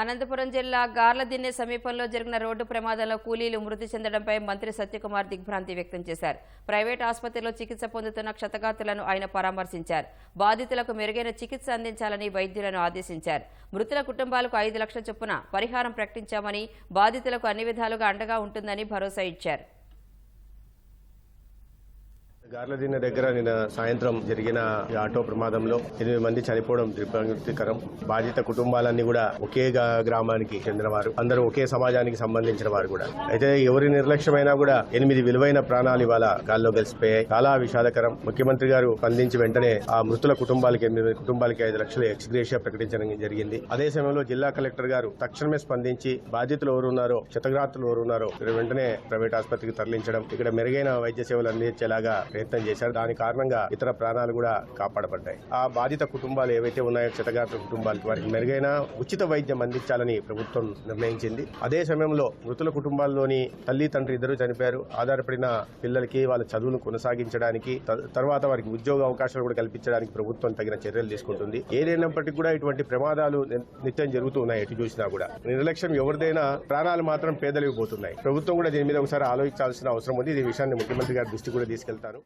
అనంతపురం జిల్లా గార్లదిన్నె సమీపంలో జరిగిన రోడ్డు ప్రమాదంలో కూలీలు మృతి చెందడంపై మంత్రి సత్యకుమార్ దిగ్భ్రాంతి వ్యక్తం చేశారు. ప్రైవేట్ ఆసుపత్రిలో చికిత్స పొందుతున్న క్షతగాతులను ఆయన పరామర్శించారు. బాధితులకు మెరుగైన చికిత్స అందించాలని వైద్యులను ఆదేశించారు. మృతుల కుటుంబాలకు ఐదు లక్షల చొప్పున పరిహారం ప్రకటించామని బాధితులకు అన్ని విధాలుగా అండగా ఉంటుందని భరోసా ఇచ్చారు. గార్లదిన్న దగ్గర నిన్న సాయంత్రం జరిగిన ఆటో ప్రమాదంలో ఎనిమిది మంది చనిపోవడం దిగ్భ్రాంతికరం. బాధిత కుటుంబాలన్నీ కూడా ఒకే గ్రామానికి చెందినవారు. అందరూ ఒకే సమాజానికి సంబంధించిన వారు కూడా. అయితే ఎవరి నిర్లక్ష్యమైనా కూడా ఎనిమిది విలువైన ప్రాణాలు ఇవాళ గాల్లో కలిసిపోయాయి చాలా విషాదకరం. ముఖ్యమంత్రి గారు స్పందించి వెంటనే ఆ మృతుల కుటుంబాలకి ఎనిమిది కుటుంబాలకి ఐదు లక్షల ఎక్స్గ్రేషియా ప్రకటించడం జరిగింది. అదే సమయంలో జిల్లా కలెక్టర్ గారు తక్షణమే స్పందించి బాధితులు ఎవరున్నారో క్షతగ్రాతులు ఎవరున్నారో వెంటనే ప్రైవేట్ ఆసుపత్రికి తరలించడం ఇక్కడ మెరుగైన వైద్య సేవలు అందించేలాగా ప్రయత్నం చేశారు. దాని కారణంగా ఇతర ప్రాణాలు కూడా కాపాడబడ్డాయి. ఆ బాధిత కుటుంబాలు ఏవైతే ఉన్నాయో క్షతగాత్ర కుటుంబాలకి వారికి మెరుగైన ఉచిత వైద్యం అందించాలని ప్రభుత్వం నిర్ణయించింది. అదే సమయంలో మృతుల కుటుంబాల్లోని తల్లి తండ్రి ఇద్దరు చనిపోయారు. ఆధారపడిన పిల్లలకి వాళ్ళ చదువును కొనసాగించడానికి త- తర్వాత వారికి ఉద్యోగ అవకాశాలు కూడా కల్పించడానికి ప్రభుత్వం తగిన చర్యలు తీసుకుంటుంది. ఏదైనప్పటికీ కూడా ఇటువంటి ప్రమాదాలు ని- నిత్యం జరుగుతూ ఉన్నాయి ఎటు చూసినా కూడా. నిర్లక్ష్యం ఎవరిదైనా ప్రాణాలు మాత్రం పేదలికి పోతున్నాయి. ప్రభుత్వం కూడా దీని మీద ఒకసారి ఆలోచించాల్సిన అవసరం ఉంది. ఈ విషయాన్ని ముఖ్యమంత్రి గారి దృష్టి కూడా తీసుకెళ్తారు.